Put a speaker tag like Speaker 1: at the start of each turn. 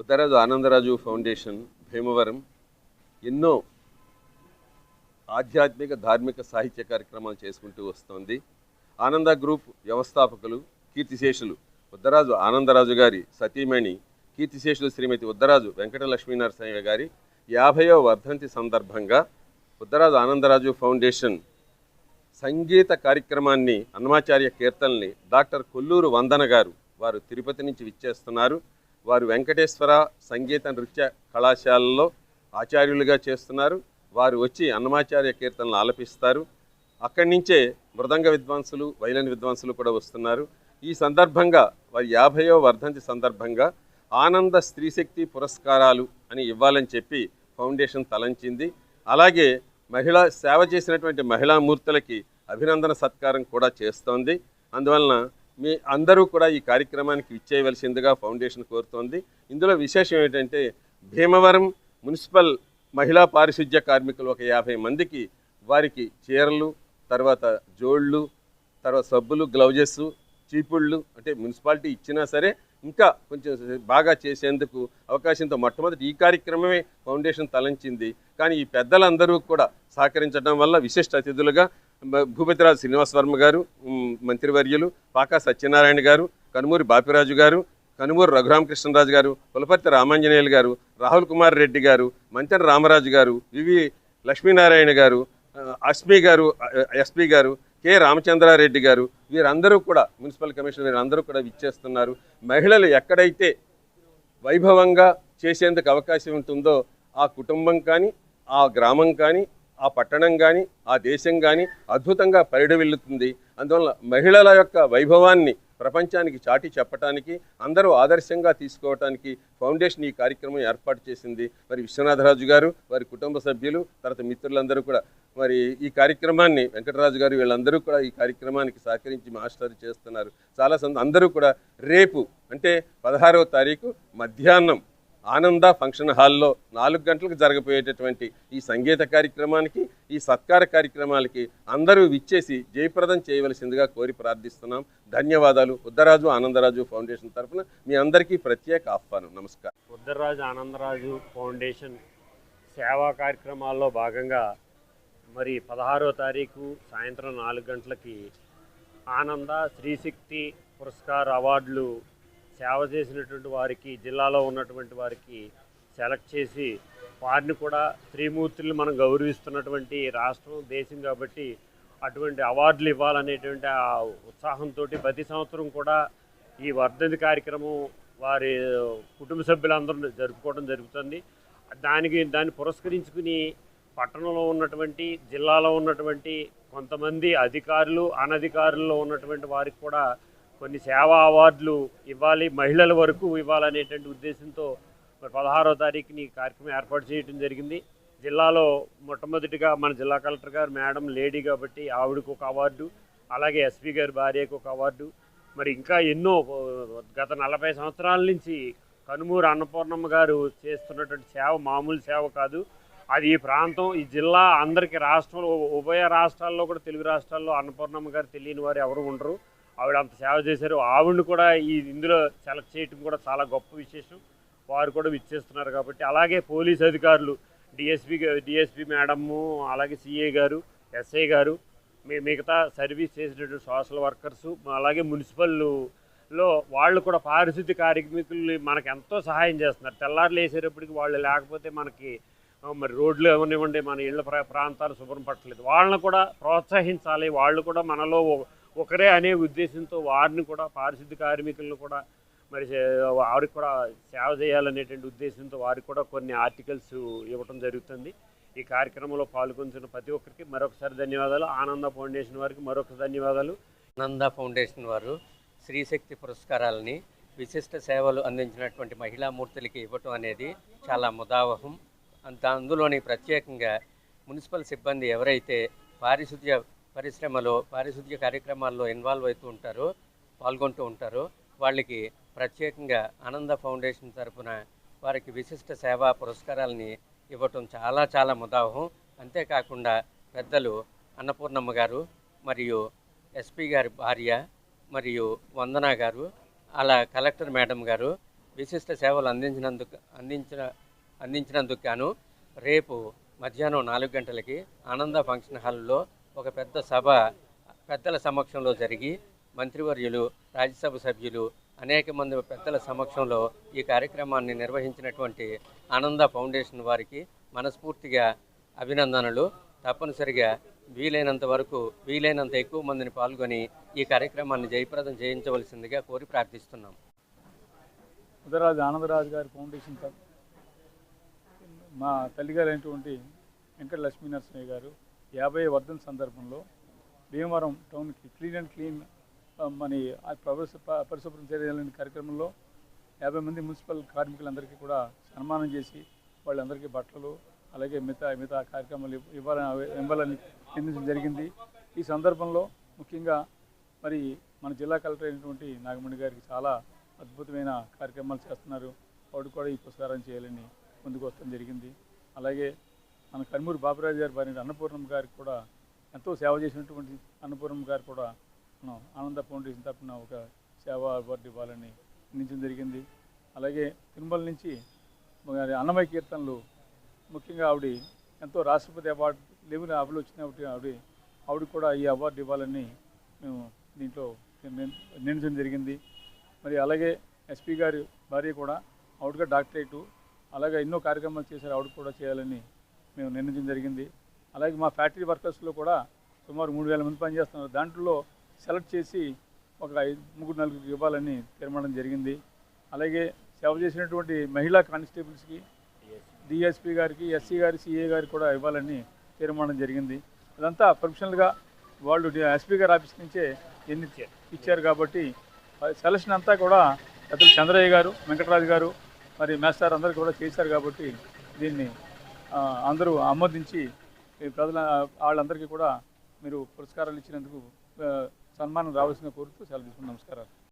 Speaker 1: ఉత్తరాజు Anandaraju foundation Bhimavaram ఎన్నో ఆధ్యాత్మిక ధార్మిక సాహిత్య కార్యక్రమాలు చేసుకుంటూ వస్తోంది. ఆనంద గ్రూప్ వ్యవస్థాపకులు కీర్తిశేషులు ఉద్దరాజు ఆనందరాజు గారి సతీమణి కీర్తిశేషులు శ్రీమతి ఉద్దరాజు వెంకట లక్ష్మీనరసింహ గారి యాభయో వర్ధంతి సందర్భంగా ఉద్దరాజు ఆనందరాజు ఫౌండేషన్ సంగీత కార్యక్రమాన్ని అన్నమాచార్య కీర్తనల్ని డాక్టర్ కొల్లూరు వందన గారు వారు తిరుపతి నుంచి విచ్చేస్తున్నారు. వారు వెంకటేశ్వర సంగీత నృత్య కళాశాలలో ఆచార్యులుగా చేస్తున్నారు. వారు వచ్చి అన్నమాచార్య కీర్తనలు ఆలపిస్తారు. అక్కడి నుంచే మృదంగ విద్వాంసులు వైలన్ విద్వాంసులు కూడా వస్తున్నారు. ఈ సందర్భంగా వారి యాభయో వర్ధంతి సందర్భంగా ఆనంద స్త్రీశక్తి పురస్కారాలు అని ఇవ్వాలని చెప్పి ఫౌండేషన్ తలంచింది. అలాగే మహిళా సేవ చేసినటువంటి మహిళా మూర్తులకి అభినందన సత్కారం కూడా చేస్తోంది. అందువలన మీ అందరూ కూడా ఈ కార్యక్రమానికి ఇచ్చేయవలసిందిగా ఫౌండేషన్ కోరుతోంది. ఇందులో విశేషం ఏంటంటే భీమవరం మున్సిపల్ మహిళా పారిశుధ్య కార్మికులు ఒక యాభై మందికి వారికి చీరలు తర్వాత జోళ్ళు తర్వాత సబ్బులు గ్లౌజెస్ చీపుళ్ళు అంటే మున్సిపాలిటీ ఇచ్చినా సరే ఇంకా కొంచెం బాగా చేసేందుకు అవకాశంతో మొట్టమొదటి ఈ కార్యక్రమమే ఫౌండేషన్ తలంచింది. కానీ ఈ పెద్దలందరూ కూడా సహకరించడం వల్ల విశిష్ట అతిథులుగా భూపతిరాజు శ్రీనివాస్ వర్మ గారు మంత్రివర్యులు పాకా సత్యనారాయణ గారు కనుమూరి బాపిరాజు గారు కనుమూరు రఘురామకృష్ణరాజు గారు పులపర్తి రామాంజనేయులు గారు రాహుల్ కుమార్ రెడ్డి గారు మంచన రామరాజు గారు వివి లక్ష్మీనారాయణ గారు అస్మి గారు ఎస్పీ గారు కె రామచంద్రారెడ్డి గారు వీరందరూ కూడా మున్సిపల్ కమిషనర్ వీరందరూ కూడా విచ్చేస్తున్నారు. మహిళలు ఎక్కడైతే వైభవంగా చేసేందుకు అవకాశం ఉంటుందో ఆ కుటుంబం కానీ ఆ గ్రామం కానీ ఆ పట్టణం కానీ ఆ దేశం కానీ అద్భుతంగా పరిడవిల్లుతుంది. అందువల్ల మహిళల యొక్క వైభవాన్ని ప్రపంచానికి చాటి చెప్పడానికి అందరూ ఆదర్శంగా తీసుకోవటానికి ఫౌండేషన్ ఈ కార్యక్రమం ఏర్పాటు చేసింది. మరి విశ్వనాథరాజు గారు వారి కుటుంబ సభ్యులు తర్వాత మిత్రులందరూ కూడా మరి ఈ కార్యక్రమాన్ని వెంకటరాజు గారు వీళ్ళందరూ కూడా ఈ కార్యక్రమానికి సహకరించి మాస్టర్ చేస్తున్నారు. చాలా సంద అందరూ కూడా రేపు అంటే పదహారవ తారీఖు మధ్యాహ్నం ఆనంద ఫంక్షన్ హాల్లో నాలుగు గంటలకు జరగబోయేటటువంటి ఈ సంగీత కార్యక్రమానికి ఈ సత్కార కార్యక్రమాలకి అందరూ విచ్చేసి జయప్రదం చేయవలసిందిగా కోరి ప్రార్థిస్తున్నాం. ధన్యవాదాలు. ఉద్దరాజు ఆనందరాజు ఫౌండేషన్ తరఫున మీ అందరికీ ప్రత్యేక ఆహ్వానం. నమస్కారం.
Speaker 2: ఉద్దరాజు ఆనందరాజు ఫౌండేషన్ సేవా కార్యక్రమాల్లో భాగంగా మరి పదహారో తారీఖు సాయంత్రం నాలుగు గంటలకి ఆనంద శ్రీశక్తి పురస్కార్ అవార్డులు సేవ చేసినటువంటి వారికి జిల్లాలో ఉన్నటువంటి వారికి సెలెక్ట్ చేసి వారిని కూడా త్రిమూర్తుల్ని మనం గౌరవిస్తున్నటువంటి రాష్ట్రం దేశం కాబట్టి అటువంటి అవార్డులు ఇవ్వాలనేటువంటి ఆ ఉత్సాహంతో ప్రతి సంవత్సరం కూడా ఈ వర్ధంతి కార్యక్రమం వారి కుటుంబ సభ్యులందరూ జరుపుకోవడం జరుగుతుంది. దానికి దాన్ని పురస్కరించుకుని పట్టణంలో ఉన్నటువంటి జిల్లాలో ఉన్నటువంటి కొంతమంది అధికారులు అనధికారుల్లో ఉన్నటువంటి వారికి కూడా కొన్ని సేవా అవార్డులు ఇవ్వాలి మహిళల వరకు ఇవ్వాలనేటువంటి ఉద్దేశంతో మరి పదహారో తారీఖుని కార్యక్రమం ఏర్పాటు చేయడం జరిగింది. జిల్లాలో మొట్టమొదటిగా మన జిల్లా కలెక్టర్ గారు మేడం లేడీ కాబట్టి ఆవిడకు ఒక అవార్డు అలాగే ఎస్పీ గారి భార్యకు ఒక అవార్డు. మరి ఇంకా ఎన్నో గత నలభై సంవత్సరాల నుంచి కనుమూరు అన్నపూర్ణమ్మ గారు చేస్తున్నటువంటి సేవ మామూలు సేవ కాదు. అది ఈ ప్రాంతం ఈ జిల్లా అందరికీ రాష్ట్రంలో ఉభయ రాష్ట్రాల్లో కూడా తెలుగు రాష్ట్రాల్లో అన్నపూర్ణమ్మ గారు తెలియని వారు ఎవరు ఉండరు. ఆవిడ అంత సేవ చేశారు. ఆవిడని కూడా ఈ ఇందులో సెలెక్ట్ చేయటం కూడా చాలా గొప్ప విశేషం. వారు కూడా విచ్చేస్తున్నారు కాబట్టి. అలాగే పోలీస్ అధికారులు డిఎస్పీ డిఎస్పీ మేడము అలాగే సిఏ గారు ఎస్ఐ గారు మీ మిగతా సర్వీస్ చేసినటువంటి సోషల్ వర్కర్స్ అలాగే మున్సిపల్లో వాళ్ళు కూడా పారిశుద్ధ్య కార్మికులు మనకు ఎంతో సహాయం చేస్తున్నారు. తెల్లారులు వేసేటప్పటికి వాళ్ళు లేకపోతే మనకి మరి రోడ్లు ఏమనివ్వండి మన ఇళ్ళ ప్రా- ప్రాంతాలు శుభ్రం పట్టలేదు. వాళ్ళని కూడా ప్రోత్సహించాలి. వాళ్ళు కూడా మనలో ఒకరే అనే ఉద్దేశంతో వారిని కూడా పారిశుద్ధ కార్మికులను కూడా మరి చే- వారికి కూడా సేవ చేయాలనేటువంటి ఉద్దేశంతో వారికి కూడా కొన్ని ఆర్టికల్స్ ఇవ్వటం జరుగుతుంది. ఈ కార్యక్రమంలో పాల్గొంటున్న ప్రతి ఒక్కరికి మరొకసారి ధన్యవాదాలు. ఆనంద ఫౌండేషన్ వారికి మరొక ధన్యవాదాలు.
Speaker 3: ఆనంద ఫౌండేషన్ వారు స్త్రీశక్తి పురస్కారాలని విశిష్ట సేవలు అందించినటువంటి మహిళా మూర్తులకి ఇవ్వటం అనేది చాలా ముదావహం. అంత అందులోని ప్రత్యేకంగా మున్సిపల్ సిబ్బంది ఎవరైతే పారిశుద్ధ్య పరిశ్రమలో పారిశుద్ధ్య కార్యక్రమాల్లో ఇన్వాల్వ్ అవుతూ ఉంటారు పాల్గొంటూ ఉంటారు. వాళ్ళకి ప్రత్యేకంగా ఆనంద ఫౌండేషన్ తరపున వారికి విశిష్ట సేవా పురస్కారాలని ఇవ్వటం చాలా చాలా ముదాహం. అంతేకాకుండా పెద్దలు అన్నపూర్ణమ్మ గారు మరియు ఎస్పీ గారి భార్య మరియు వందన గారు అలా కలెక్టర్ మేడం గారు విశిష్ట సేవలు అందించినందుకు అందించిన అందించినందుకు గాను రేపు మధ్యాహ్నం నాలుగు గంటలకి ఆనంద ఫంక్షన్ హాల్లో ఒక పెద్ద సభ పెద్దల సమక్షంలో జరిగి మంత్రివర్యులు రాజ్యసభ సభ్యులు అనేక మంది పెద్దల సమక్షంలో ఈ కార్యక్రమాన్ని నిర్వహించినటువంటి ఆనంద ఫౌండేషన్ వారికి మనస్ఫూర్తిగా అభినందనలు. తప్పనిసరిగా వీలైనంత వరకు వీలైనంత ఎక్కువ మందిని పాల్గొని ఈ కార్యక్రమాన్ని జయప్రదం చేయించవలసిందిగా కోరి ప్రార్థిస్తున్నాం.
Speaker 4: ఉదయరాజు ఆనందరాజు గారి ఫౌండేషన్ మా తల్లిగారైనటువంటి అయినటువంటి వెంకట లక్ష్మీనరసింహయ్య గారు యాభై వర్ధన సందర్భంలో భీమవరం టౌన్కి క్లీన్ అండ్ క్లీన్ మన పరిశు పరిశుభ్రం చేయాలని కార్యక్రమంలో యాభై మంది మున్సిపల్ కార్మికులందరికీ కూడా సన్మానం చేసి వాళ్ళందరికీ బట్టలు అలాగే మిగతా మిగతా కార్యక్రమాలు ఇవ్వాలని ఇవ్వాలని నిర్ణయించడం జరిగింది. ఈ సందర్భంలో ముఖ్యంగా మరి మన జిల్లా కలెక్టర్ అయినటువంటి నాగమణి గారికి చాలా అద్భుతమైన కార్యక్రమాలు చేస్తున్నారు. వాడు కూడా ఈ పురస్కారం చేయాలని ముందుకు వస్తాం జరిగింది. అలాగే మన కర్మూరి బాబురాజు గారి భార్య అన్నపూర్ణమ్మ గారికి కూడా ఎంతో సేవ చేసినటువంటి అన్నపూర్ణమ్మ గారు కూడా మనం ఆనంద ఫౌండేషన్ తరఫున ఒక సేవా అవార్డు ఇవ్వాలని నిర్ణయించడం జరిగింది. అలాగే తిరుమల నుంచి అన్నమయ కీర్తనలు ముఖ్యంగా ఆవిడ ఎంతో రాష్ట్రపతి అవార్డు లెవెల్ అవార్డు వచ్చిన ఆవిడ ఆవిడ కూడా ఈ అవార్డు ఇవ్వాలని మేము దీంట్లో నిర్ణయించడం జరిగింది. మరి అలాగే ఎస్పీ గారి భార్య కూడా ఆవిడగా డాక్టరేటు అలాగే ఎన్నో కార్యక్రమాలు చేశారు ఆవిడ కూడా చేయాలని మేము నిర్ణయించడం జరిగింది. అలాగే మా ఫ్యాక్టరీ వర్కర్స్లో కూడా సుమారు మూడు వేల మంది పనిచేస్తున్నారు. దాంట్లో సెలెక్ట్ చేసి ఒక ఐదు ముగ్గురు నలుగురికి ఇవ్వాలని తీర్మానం జరిగింది. అలాగే సేవ చేసినటువంటి మహిళా కానిస్టేబుల్స్కి డిఎస్పీ గారికి ఎస్సీ గారి సిఏ గారికి కూడా ఇవ్వాలని తీర్మానం జరిగింది. అదంతా ప్రొఫెషనల్గా వాళ్ళు ఎస్పీ గారి ఆఫీస్ నుంచే ఎన్ని ఇచ్చారు కాబట్టి సెలక్షన్ అంతా కూడా అతను చంద్రయ్య గారు వెంకటరాజు గారు మరి మేస్టార్ అందరూ కూడా చేశారు కాబట్టి దీన్ని అందరూ ఆమోదించి ప్రజల వాళ్ళందరికీ కూడా మీరు పురస్కారాలు ఇచ్చినందుకు సన్మానం రావాల్సిన కోరుతూ సెలవు తీసుకుని నమస్కారాలు.